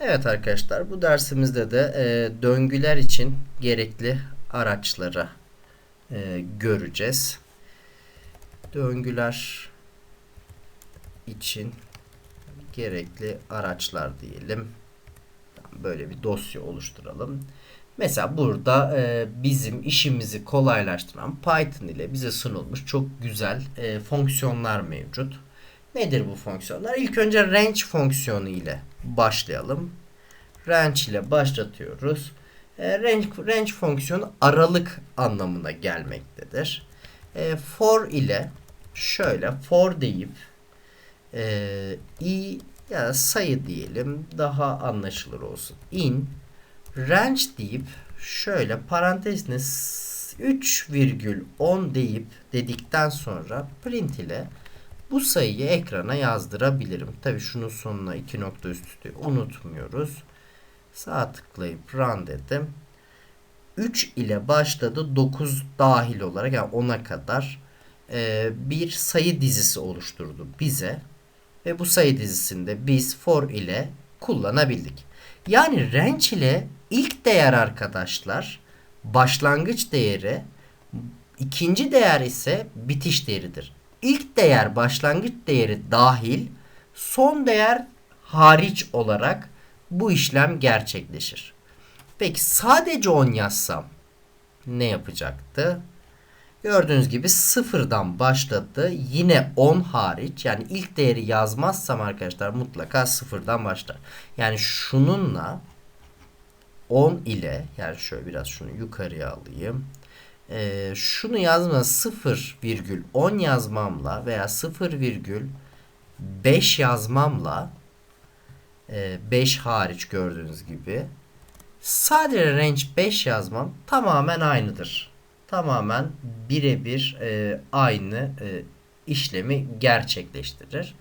Evet arkadaşlar bu dersimizde de e, döngüler için gerekli araçları e, göreceğiz. Döngüler için gerekli araçlar diyelim. Böyle bir dosya oluşturalım. Mesela burada e, bizim işimizi kolaylaştıran Python ile bize sunulmuş çok güzel e, fonksiyonlar mevcut. Nedir bu fonksiyonlar? İlk önce range fonksiyonu ile başlayalım. Range ile başlatıyoruz. E, range, range fonksiyonu aralık anlamına gelmektedir. E, for ile şöyle for deyip e, i ya sayı diyelim daha anlaşılır olsun. In range deyip şöyle parantezine 3,10 deyip dedikten sonra print ile bu sayıyı ekrana yazdırabilirim. Tabi şunun sonuna iki nokta üst üste unutmuyoruz. Sağ tıklayıp run dedim. 3 ile başladı 9 dahil olarak yani 10'a kadar e, bir sayı dizisi oluşturdu bize. Ve bu sayı dizisinde biz for ile kullanabildik. Yani range ile ilk değer arkadaşlar başlangıç değeri ikinci değer ise bitiş değeridir. İlk değer başlangıç değeri dahil son değer hariç olarak bu işlem gerçekleşir. Peki sadece 10 yazsam ne yapacaktı? Gördüğünüz gibi sıfırdan başladı. Yine 10 hariç yani ilk değeri yazmazsam arkadaşlar mutlaka sıfırdan başlar. Yani şununla 10 ile yani şöyle biraz şunu yukarıya alayım. Ee, şunu yazma 0,10 yazmamla veya 0,5 yazmamla e, 5 hariç gördüğünüz gibi sadece range 5 yazmam tamamen aynıdır. Tamamen birebir e, aynı e, işlemi gerçekleştirir.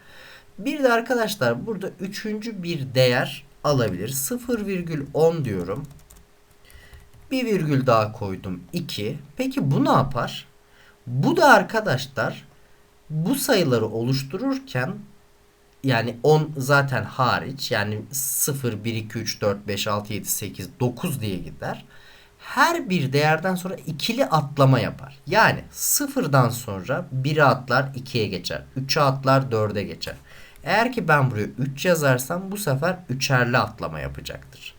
Bir de arkadaşlar burada üçüncü bir değer alabilir. 0,10 diyorum. Bir virgül daha koydum 2. Peki bu ne yapar? Bu da arkadaşlar bu sayıları oluştururken yani 10 zaten hariç yani 0, 1, 2, 3, 4, 5, 6, 7, 8, 9 diye gider. Her bir değerden sonra ikili atlama yapar. Yani sıfırdan sonra 1'e atlar 2'ye geçer. 3'e atlar 4'e geçer. Eğer ki ben buraya 3 yazarsam bu sefer üçerli atlama yapacaktır.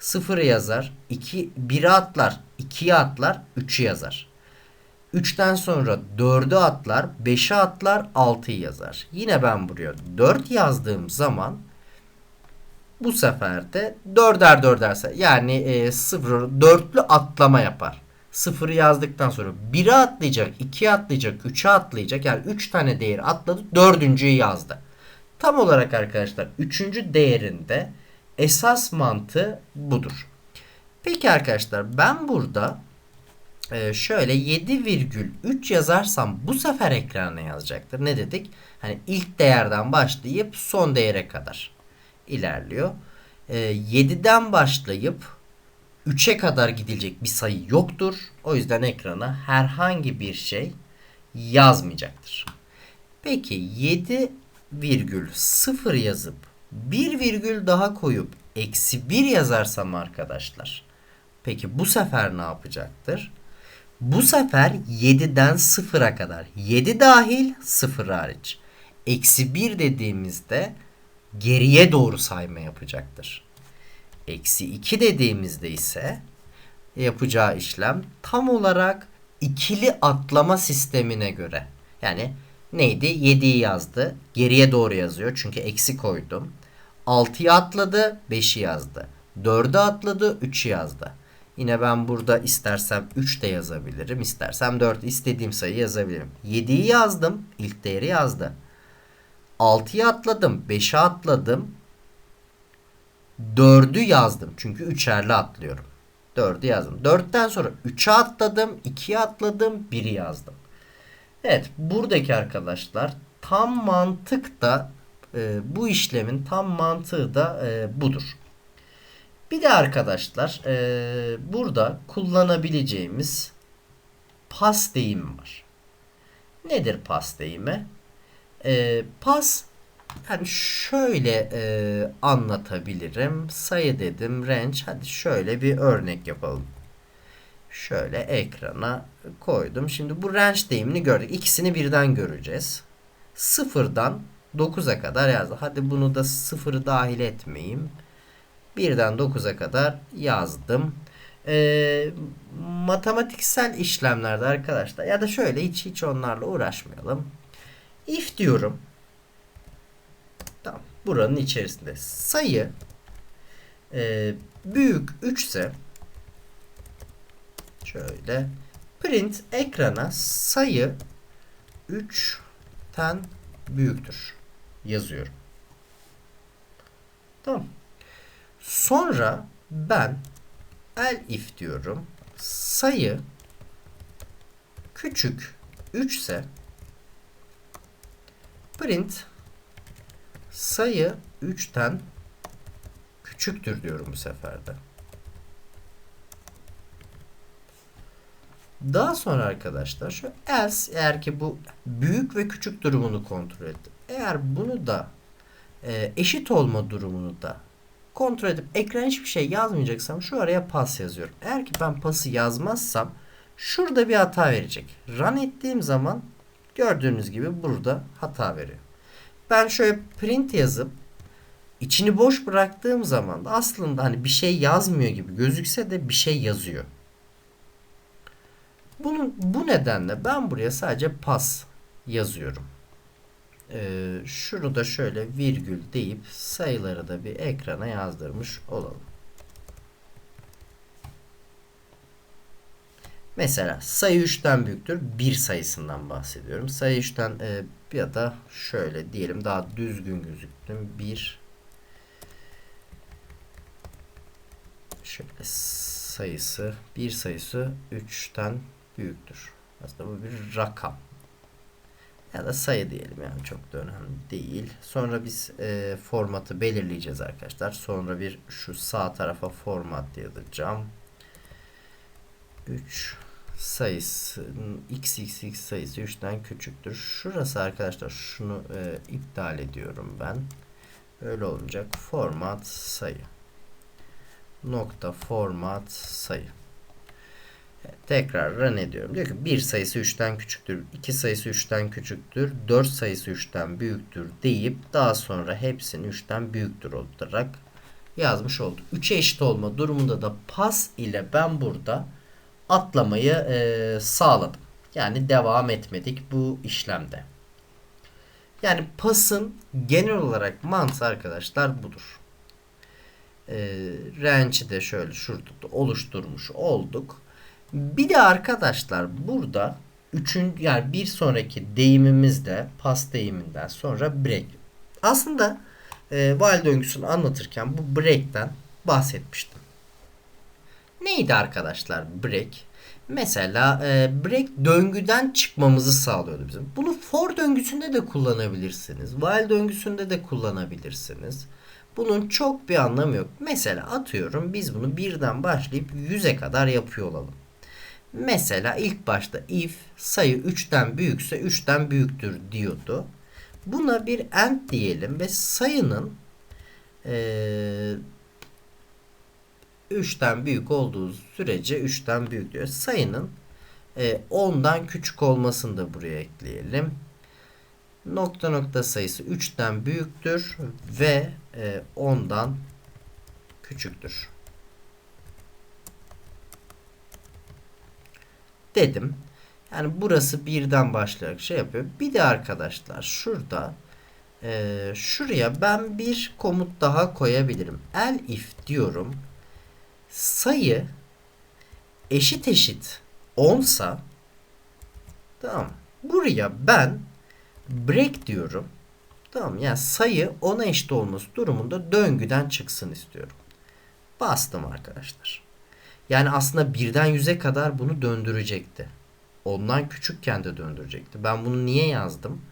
0'ı yazar, 2 1'e atlar, 2'ye atlar, 3'ü yazar. 3'ten sonra 4'ü atlar, 5'e atlar, 6'yı yazar. Yine ben buraya 4 yazdığım zaman bu sefer de 4'er 4'erse yani e, 0 dörtlü atlama yapar. 0'ı yazdıktan sonra 1'e atlayacak, 2'ye atlayacak, 3'e atlayacak. Yani 3 tane değeri atladı, 4.'yü yazdı. Tam olarak arkadaşlar 3. değerinde esas mantığı budur. Peki arkadaşlar ben burada e, şöyle 7,3 yazarsam bu sefer ekrana yazacaktır. Ne dedik? Hani ilk değerden başlayıp son değere kadar ilerliyor. E, 7'den başlayıp 3'e kadar gidilecek bir sayı yoktur. O yüzden ekrana herhangi bir şey yazmayacaktır. Peki 7 virgül 0 yazıp bir virgül daha koyup eksi 1 yazarsam arkadaşlar. Peki bu sefer ne yapacaktır? Bu sefer 7'den 0'a kadar 7 dahil 0 hariç. Eksi 1 dediğimizde geriye doğru sayma yapacaktır. Eksi 2 dediğimizde ise yapacağı işlem tam olarak ikili atlama sistemine göre. Yani neydi? 7'yi yazdı. Geriye doğru yazıyor. Çünkü eksi koydum. 6'yı atladı. 5'i yazdı. 4'ü atladı. 3'ü yazdı. Yine ben burada istersem 3 de yazabilirim. İstersem 4 istediğim sayı yazabilirim. 7'yi yazdım. İlk değeri yazdı. 6'yı atladım. 5'e atladım. 4'ü yazdım. Çünkü üçerli atlıyorum. 4'ü yazdım. 4'ten sonra 3'e atladım. 2'ye atladım. 1'i yazdım. Evet buradaki arkadaşlar tam mantık da e, bu işlemin tam mantığı da e, budur. Bir de arkadaşlar e, burada kullanabileceğimiz pas deyimi var. Nedir pas deyimi? E, pas Yani şöyle e, anlatabilirim. Sayı dedim, range. Hadi şöyle bir örnek yapalım. Şöyle ekrana koydum. Şimdi bu range deyimini gördük. İkisini birden göreceğiz. Sıfırdan 9'a kadar yazdı. Hadi bunu da sıfırı dahil etmeyeyim. Birden 9'a kadar yazdım. Ee, matematiksel işlemlerde arkadaşlar ya da şöyle hiç hiç onlarla uğraşmayalım. If diyorum. Tamam. Buranın içerisinde sayı e, büyük 3 ise şöyle print ekrana sayı 3'ten büyüktür yazıyorum. Tamam. Sonra ben elif diyorum. Sayı küçük 3 ise print sayı 3'ten küçüktür diyorum bu seferde. Daha sonra arkadaşlar şu else eğer ki bu büyük ve küçük durumunu kontrol etti. Eğer bunu da e, eşit olma durumunu da kontrol edip ekran hiçbir şey yazmayacaksam şu araya pas yazıyorum. Eğer ki ben pası yazmazsam şurada bir hata verecek. Run ettiğim zaman gördüğünüz gibi burada hata veriyor. Ben şöyle print yazıp içini boş bıraktığım zaman da aslında hani bir şey yazmıyor gibi gözükse de bir şey yazıyor. Bunun bu nedenle ben buraya sadece pas yazıyorum. Ee, şunu da şöyle virgül deyip sayıları da bir ekrana yazdırmış olalım. Mesela sayı 3'ten büyüktür. 1 sayısından bahsediyorum. Sayı 3'ten e, ya da şöyle diyelim daha düzgün gözüktüm. 1 şöyle sayısı 1 sayısı 3'ten büyüktür. Aslında bu bir rakam. Ya da sayı diyelim yani çok da önemli değil. Sonra biz e, formatı belirleyeceğiz arkadaşlar. Sonra bir şu sağ tarafa format yazacağım. 3 sayısı xxx sayısı 3'ten küçüktür. Şurası arkadaşlar şunu e, iptal ediyorum ben. Öyle olacak. Format sayı. Nokta format sayı. Tekrar run ediyorum. Diyor ki 1 sayısı 3'ten küçüktür, 2 sayısı 3'ten küçüktür, 4 sayısı 3'ten büyüktür deyip daha sonra hepsini 3'ten büyüktür olarak yazmış olduk. 3'e eşit olma durumunda da pas ile ben burada atlamayı e, sağladım. Yani devam etmedik bu işlemde. Yani pasın genel olarak mantığı arkadaşlar budur. E, range'i de şöyle şurada da oluşturmuş olduk. Bir de arkadaşlar burada üçün yani bir sonraki deyimimiz de pas deyiminden sonra break. Aslında e, while döngüsünü anlatırken bu break'ten bahsetmiştim. Neydi arkadaşlar break? Mesela e, break döngüden çıkmamızı sağlıyordu bizim. Bunu for döngüsünde de kullanabilirsiniz. While döngüsünde de kullanabilirsiniz. Bunun çok bir anlamı yok. Mesela atıyorum biz bunu birden başlayıp 100'e kadar yapıyor olalım. Mesela ilk başta if sayı 3'ten büyükse 3'ten büyüktür diyordu. Buna bir end diyelim ve sayının ee, 3'ten büyük olduğu sürece 3'ten büyük diyor. Sayının e, 10'dan küçük olmasını da buraya ekleyelim. Nokta nokta sayısı 3'ten büyüktür ve e, 10'dan küçüktür. Dedim. Yani burası birden başlayarak şey yapıyor. Bir de arkadaşlar şurada e, şuraya ben bir komut daha koyabilirim. Elif diyorum. Sayı eşit eşit 10 sa tamam. Buraya ben break diyorum. Tamam yani sayı 10'a eşit olması durumunda döngüden çıksın istiyorum. Bastım arkadaşlar. Yani aslında birden yüze kadar bunu döndürecekti. Ondan küçükken de döndürecekti. Ben bunu niye yazdım?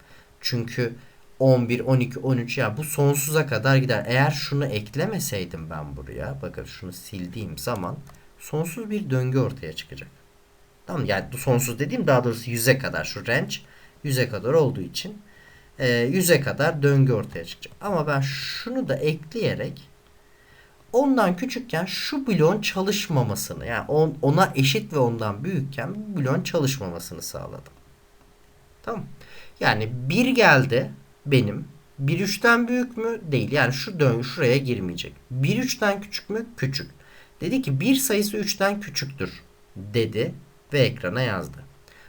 Çünkü 11, 12, 13 ya bu sonsuza kadar gider. Eğer şunu eklemeseydim ben buraya bakın şunu sildiğim zaman sonsuz bir döngü ortaya çıkacak. Tamam yani sonsuz dediğim daha doğrusu 100'e kadar şu range 100'e kadar olduğu için e, 100'e kadar döngü ortaya çıkacak. Ama ben şunu da ekleyerek ondan küçükken şu bloğun çalışmamasını yani on, ona eşit ve ondan büyükken bu bloğun çalışmamasını sağladım. Tamam. Yani 1 geldi benim. 1 3'ten büyük mü? Değil. Yani şu döngü şuraya girmeyecek. 1 3'ten küçük mü? Küçük. Dedi ki bir sayısı 3'ten küçüktür dedi ve ekrana yazdı.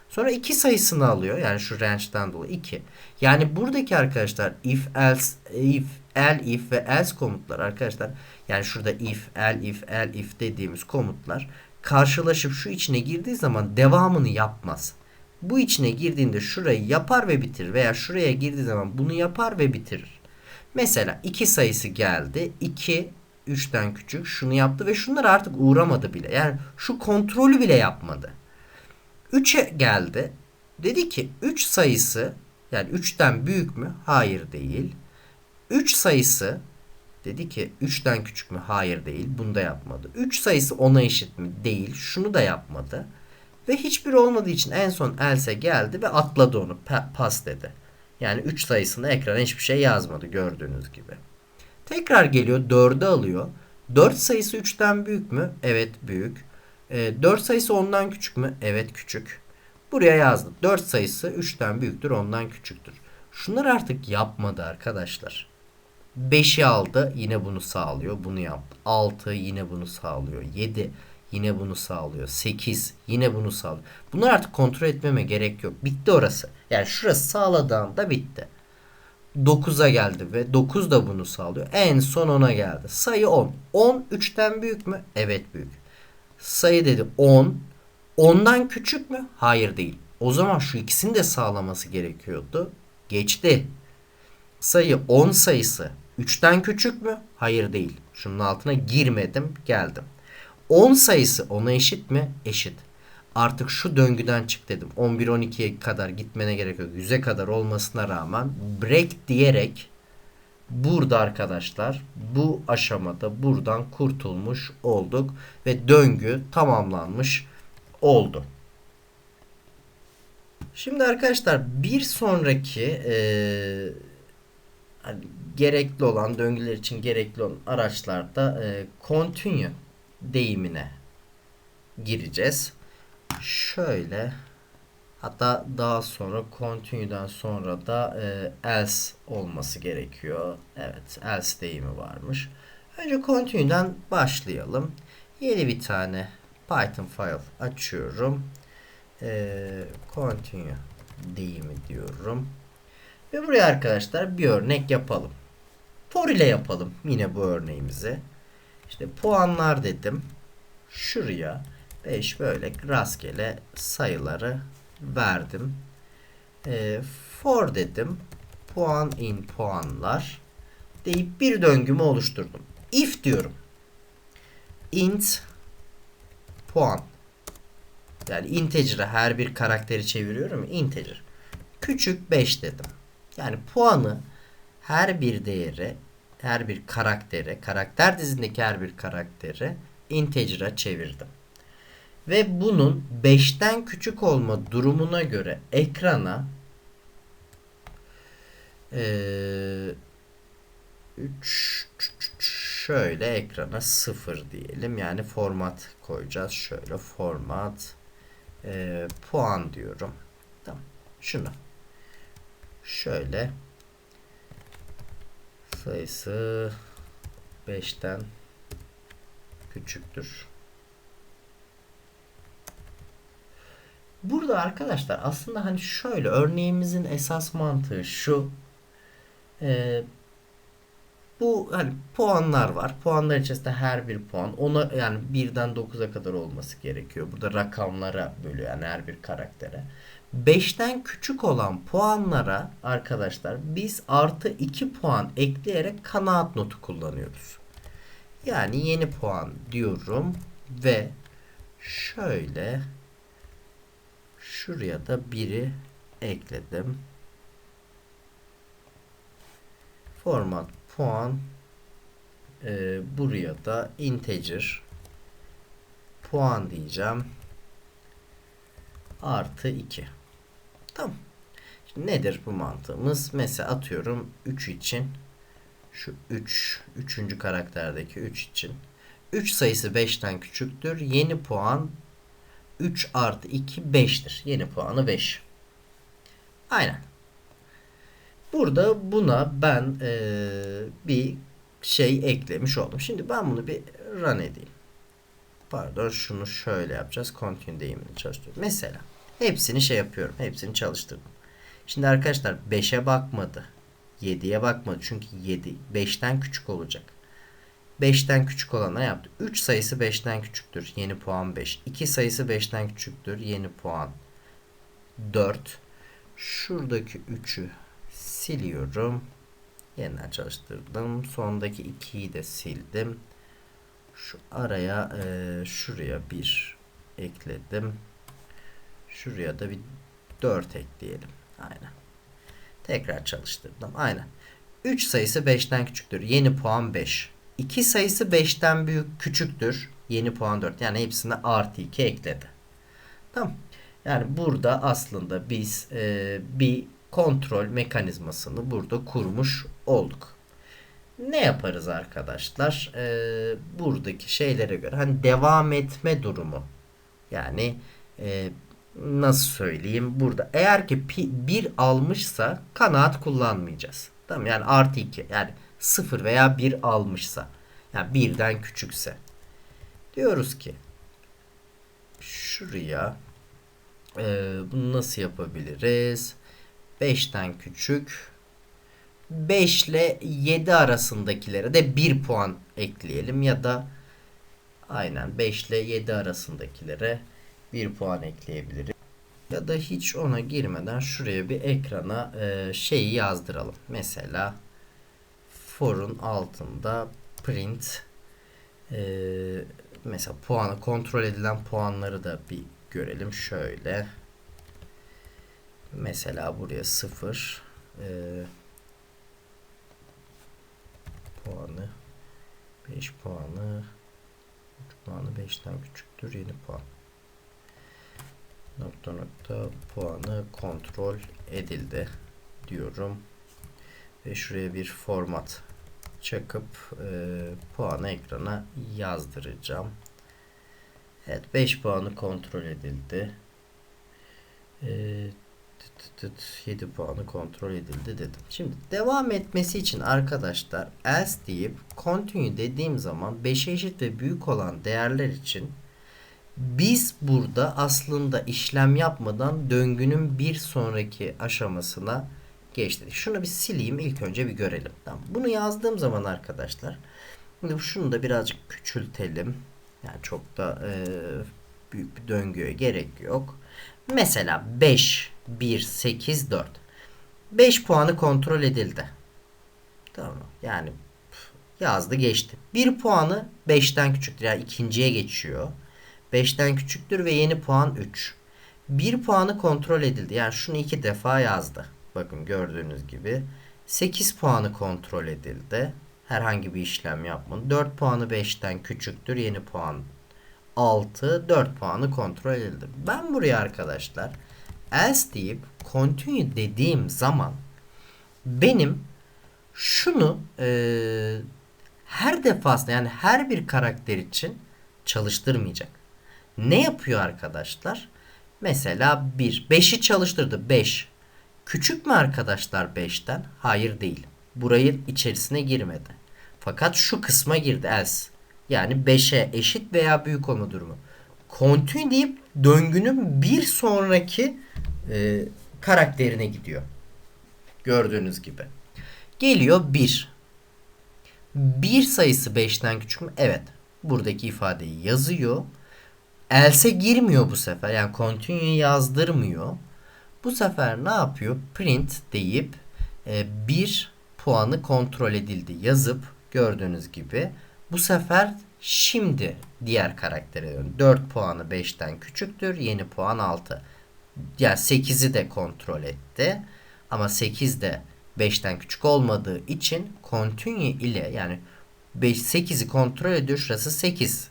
Sonra 2 sayısını alıyor. Yani şu range'den dolayı 2. Yani buradaki arkadaşlar if else if el if ve else komutlar arkadaşlar yani şurada if el if el if dediğimiz komutlar karşılaşıp şu içine girdiği zaman devamını yapmaz. Bu içine girdiğinde şurayı yapar ve bitirir veya şuraya girdiği zaman bunu yapar ve bitirir. Mesela 2 sayısı geldi. 2 3'ten küçük şunu yaptı ve şunlar artık uğramadı bile. Yani şu kontrolü bile yapmadı. 3'e geldi. Dedi ki 3 sayısı yani 3'ten büyük mü? Hayır değil. 3 sayısı dedi ki 3'ten küçük mü? Hayır değil. Bunu da yapmadı. 3 sayısı 10'a eşit mi? Değil. Şunu da yapmadı. Ve hiçbir olmadığı için en son else geldi ve atladı onu. Pas dedi. Yani 3 sayısını ekrana hiçbir şey yazmadı gördüğünüz gibi. Tekrar geliyor 4'ü alıyor. 4 sayısı 3'ten büyük mü? Evet büyük. E, 4 sayısı 10'dan küçük mü? Evet küçük. Buraya yazdım. 4 sayısı 3'ten büyüktür, ondan küçüktür. Şunlar artık yapmadı arkadaşlar. 5'i aldı yine bunu sağlıyor. Bunu yaptı. 6 yine bunu sağlıyor. 7 yine bunu sağlıyor. 8 yine bunu sağlıyor. Bunları artık kontrol etmeme gerek yok. Bitti orası. Yani şurası sağladığında bitti. 9'a geldi ve 9 da bunu sağlıyor. En son 10'a geldi. Sayı 10. 10 3'ten büyük mü? Evet büyük. Sayı dedi 10. 10'dan küçük mü? Hayır değil. O zaman şu ikisini de sağlaması gerekiyordu. Geçti. Sayı 10 sayısı 3'ten küçük mü? Hayır değil. Şunun altına girmedim, geldim. 10 sayısı 10'a eşit mi? Eşit. Artık şu döngüden çık dedim. 11-12'ye kadar gitmene gerek yok. 100'e kadar olmasına rağmen break diyerek burada arkadaşlar bu aşamada buradan kurtulmuş olduk ve döngü tamamlanmış oldu. Şimdi arkadaşlar bir sonraki e, hani gerekli olan döngüler için gerekli olan araçlarda e, continue deyimine gireceğiz. Şöyle hatta daha sonra continue'dan sonra da e, else olması gerekiyor. Evet else deyimi varmış. Önce continue'dan başlayalım. Yeni bir tane Python file açıyorum. E, continue deyimi diyorum. Ve buraya arkadaşlar bir örnek yapalım. For ile yapalım yine bu örneğimizi. İşte puanlar dedim. Şuraya 5 böyle rastgele sayıları verdim. E, for dedim. Puan in puanlar deyip bir döngümü oluşturdum. If diyorum. int puan. Yani integer'e her bir karakteri çeviriyorum. Integer. Küçük 5 dedim. Yani puanı her bir değere, her bir karaktere, karakter dizindeki her bir karaktere integer'a çevirdim. Ve bunun 5'ten küçük olma durumuna göre ekrana ee, 3 şöyle ekrana 0 diyelim. Yani format koyacağız. Şöyle format e, puan diyorum. Tamam. Şunu şöyle sayısı 5'ten küçüktür. Burada arkadaşlar aslında hani şöyle örneğimizin esas mantığı şu. Ee, bu hani puanlar var. Puanlar içerisinde her bir puan ona yani birden 9'a kadar olması gerekiyor. Burada rakamlara bölüyor yani her bir karaktere. 5'ten küçük olan puanlara arkadaşlar biz artı 2 puan ekleyerek kanaat notu kullanıyoruz. Yani yeni puan diyorum ve şöyle şuraya da biri ekledim. Format puan e, buraya da integer puan diyeceğim. Artı 2. Tamam. Şimdi nedir bu mantığımız? Mesela atıyorum 3 için şu 3 3. karakterdeki 3 için 3 sayısı 5'ten küçüktür. Yeni puan 3 artı 2 5'tir. Yeni puanı 5. Aynen. Burada buna ben ee, bir şey eklemiş oldum. Şimdi ben bunu bir run edeyim. Pardon şunu şöyle yapacağız. Continue deyimini çalıştırıyorum. Mesela hepsini şey yapıyorum. Hepsini çalıştırdım. Şimdi arkadaşlar 5'e bakmadı. 7'ye bakmadı. Çünkü 7 5'ten küçük olacak. 5'ten küçük olana yaptı. 3 sayısı 5'ten küçüktür. Yeni puan 5. 2 sayısı 5'ten küçüktür. Yeni puan 4. Şuradaki 3'ü siliyorum. Yeniden çalıştırdım. Sondaki 2'yi de sildim. Şu araya e, şuraya bir ekledim. Şuraya da bir 4 ekleyelim. Aynen. Tekrar çalıştırdım. Aynen. 3 sayısı 5'ten küçüktür. Yeni puan 5. 2 sayısı 5'ten büyük küçüktür. Yeni puan 4. Yani hepsine artı 2 ekledi. Tamam. Yani burada aslında biz e, bir kontrol mekanizmasını burada kurmuş olduk. Ne yaparız arkadaşlar? E, buradaki şeylere göre hani devam etme durumu. Yani e, nasıl söyleyeyim? Burada. Eğer ki bir almışsa kanaat kullanmayacağız. Tamam yani artı 2 yani 0 veya 1 almışsa yani birden küçükse. Diyoruz ki şuraya e, bunu nasıl yapabiliriz? 5'ten küçük. 5 ile 7 arasındakilere de 1 puan ekleyelim ya da aynen 5 ile 7 arasındakilere 1 puan ekleyebiliriz. Ya da hiç ona girmeden şuraya bir ekrana e, şeyi yazdıralım. Mesela for'un altında print e, mesela puanı kontrol edilen puanları da bir görelim. Şöyle mesela buraya 0 e, puanı 5 puanı 3 puanı 5'ten küçüktür yeni puan nokta nokta puanı kontrol edildi diyorum ve şuraya bir format çakıp e, puanı ekrana yazdıracağım. Evet 5 puanı kontrol edildi. E, tıt tıt 7 puanı kontrol edildi dedim. Şimdi devam etmesi için arkadaşlar else deyip continue dediğim zaman 5'e eşit ve büyük olan değerler için biz burada aslında işlem yapmadan döngünün bir sonraki aşamasına geçtik. Şunu bir sileyim ilk önce bir görelim. Tamam. Bunu yazdığım zaman arkadaşlar şimdi şunu da birazcık küçültelim. Yani çok da e, büyük bir döngüye gerek yok. Mesela 5, 1, 8, 4. 5 puanı kontrol edildi. Tamam. Yani yazdı geçti. 1 puanı 5'ten küçüktür. Yani ikinciye geçiyor. 5'ten küçüktür ve yeni puan 3. 1 puanı kontrol edildi. Yani şunu iki defa yazdı. Bakın gördüğünüz gibi. 8 puanı kontrol edildi. Herhangi bir işlem yapmadı. 4 puanı 5'ten küçüktür. Yeni puan 6. 4 puanı kontrol edildi. Ben buraya arkadaşlar else deyip continue dediğim zaman benim şunu e, her defasında yani her bir karakter için çalıştırmayacak. Ne yapıyor arkadaşlar? Mesela 1. 5'i çalıştırdı. 5. Küçük mü arkadaşlar 5'ten? Hayır değil. Burayı içerisine girmedi. Fakat şu kısma girdi else. Yani 5'e eşit veya büyük olma durumu. Continue deyip döngünün bir sonraki e, karakterine gidiyor. Gördüğünüz gibi. Geliyor 1. 1 sayısı 5'ten küçük mü? Evet. Buradaki ifadeyi yazıyor. Else'e girmiyor bu sefer. Yani continue yazdırmıyor. Bu sefer ne yapıyor? Print deyip e, bir puanı kontrol edildi yazıp gördüğünüz gibi bu sefer şimdi diğer karaktere dön. 4 puanı 5'ten küçüktür. Yeni puan 6. Yani 8'i de kontrol etti. Ama 8 de 5'ten küçük olmadığı için continue ile yani 5 8'i kontrol ediyor. Şurası 8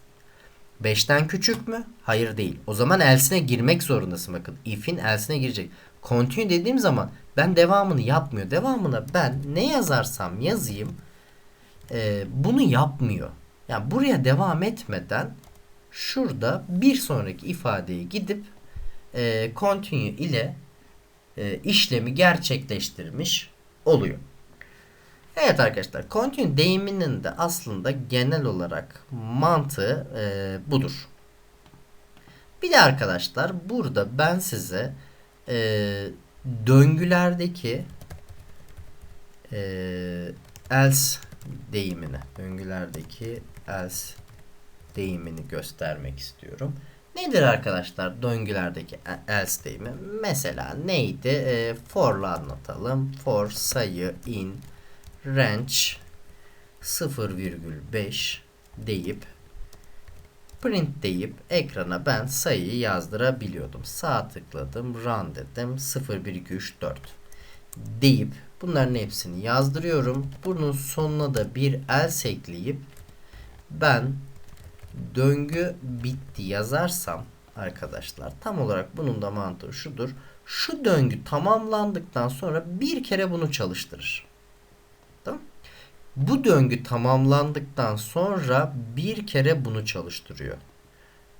5'ten küçük mü? Hayır değil. O zaman else'ine girmek zorundasın bakın. If'in else'ine girecek. Continue dediğim zaman ben devamını yapmıyor. Devamına ben ne yazarsam yazayım e, bunu yapmıyor. Yani buraya devam etmeden şurada bir sonraki ifadeye gidip e, continue ile e, işlemi gerçekleştirmiş oluyor. Evet arkadaşlar continue deyiminin de aslında genel olarak mantığı e, budur. Bir de arkadaşlar burada ben size e, döngülerdeki e, else deyimini, döngülerdeki else deyimini göstermek istiyorum. Nedir arkadaşlar döngülerdeki else deyimi? Mesela neydi? E, for'la anlatalım. For sayı in range 0,5 deyip print deyip ekrana ben sayıyı yazdırabiliyordum. Sağ tıkladım, run dedim. 0,124 deyip bunların hepsini yazdırıyorum. Bunun sonuna da bir else ekleyip ben döngü bitti yazarsam arkadaşlar tam olarak bunun da mantığı şudur. Şu döngü tamamlandıktan sonra bir kere bunu çalıştırır. Bu döngü tamamlandıktan sonra bir kere bunu çalıştırıyor.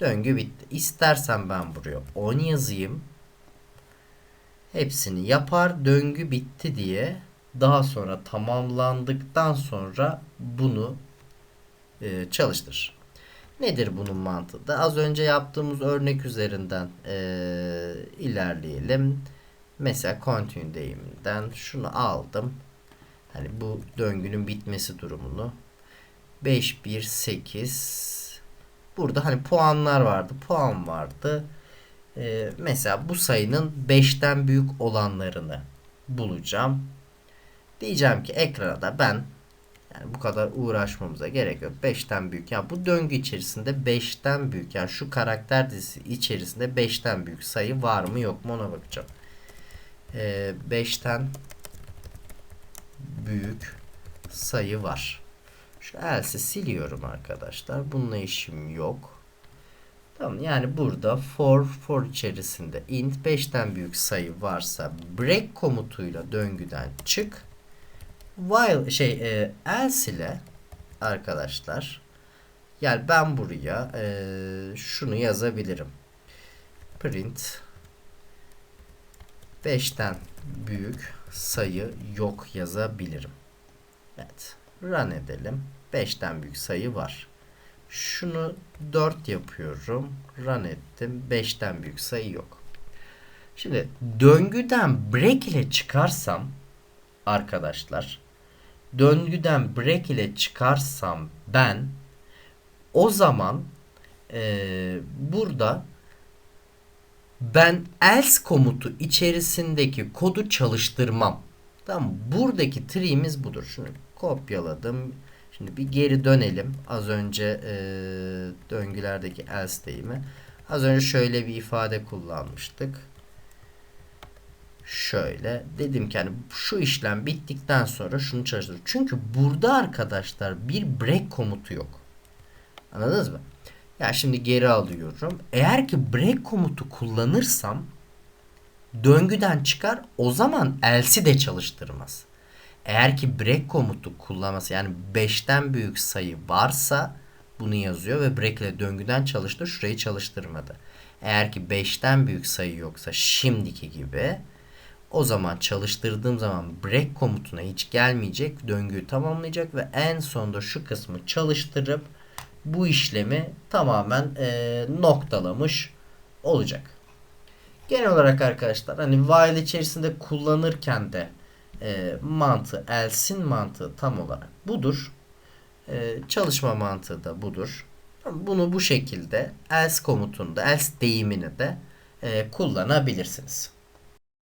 Döngü bitti. İstersen ben buraya 10 yazayım. Hepsini yapar. Döngü bitti diye daha sonra tamamlandıktan sonra bunu e, çalıştırır. Nedir bunun mantığı da? Az önce yaptığımız örnek üzerinden e, ilerleyelim. Mesela continue deyiminden şunu aldım. Hani bu döngünün bitmesi durumunu 5 1 8 burada hani puanlar vardı. Puan vardı. Ee, mesela bu sayının 5'ten büyük olanlarını bulacağım. Diyeceğim ki ekrana da ben yani bu kadar uğraşmamıza gerek yok. 5'ten büyük. Yani bu döngü içerisinde 5'ten büyük. Yani şu karakter dizisi içerisinde 5'ten büyük sayı var mı yok mu ona bakacağım. Ee, 5'ten büyük sayı var. Şu else'i siliyorum arkadaşlar. Bununla işim yok. Tamam yani burada for for içerisinde int 5'ten büyük sayı varsa break komutuyla döngüden çık. While şey e, else ile arkadaşlar yani ben buraya e, şunu yazabilirim. Print 5'ten büyük sayı yok yazabilirim. Evet. Run edelim. 5'ten büyük sayı var. Şunu 4 yapıyorum. Run ettim. 5'ten büyük sayı yok. Şimdi döngüden break ile çıkarsam arkadaşlar döngüden break ile çıkarsam ben o zaman e, burada ben else komutu içerisindeki kodu çalıştırmam. Tamam Buradaki tree'miz budur. Şunu kopyaladım. Şimdi bir geri dönelim. Az önce e, döngülerdeki else deyimi. Az önce şöyle bir ifade kullanmıştık. Şöyle dedim ki hani şu işlem bittikten sonra şunu çalıştır. Çünkü burada arkadaşlar bir break komutu yok. Anladınız mı? Ya şimdi geri alıyorum. Eğer ki break komutu kullanırsam döngüden çıkar o zaman else'i de çalıştırmaz. Eğer ki break komutu kullanması yani 5'ten büyük sayı varsa bunu yazıyor ve break ile döngüden çalıştı şurayı çalıştırmadı. Eğer ki 5'ten büyük sayı yoksa şimdiki gibi o zaman çalıştırdığım zaman break komutuna hiç gelmeyecek. Döngüyü tamamlayacak ve en sonunda şu kısmı çalıştırıp bu işlemi tamamen e, noktalamış olacak. Genel olarak arkadaşlar hani while içerisinde kullanırken de e, mantığı else'in mantığı tam olarak budur. E, çalışma mantığı da budur. Bunu bu şekilde else komutunda else deyimini de e, kullanabilirsiniz.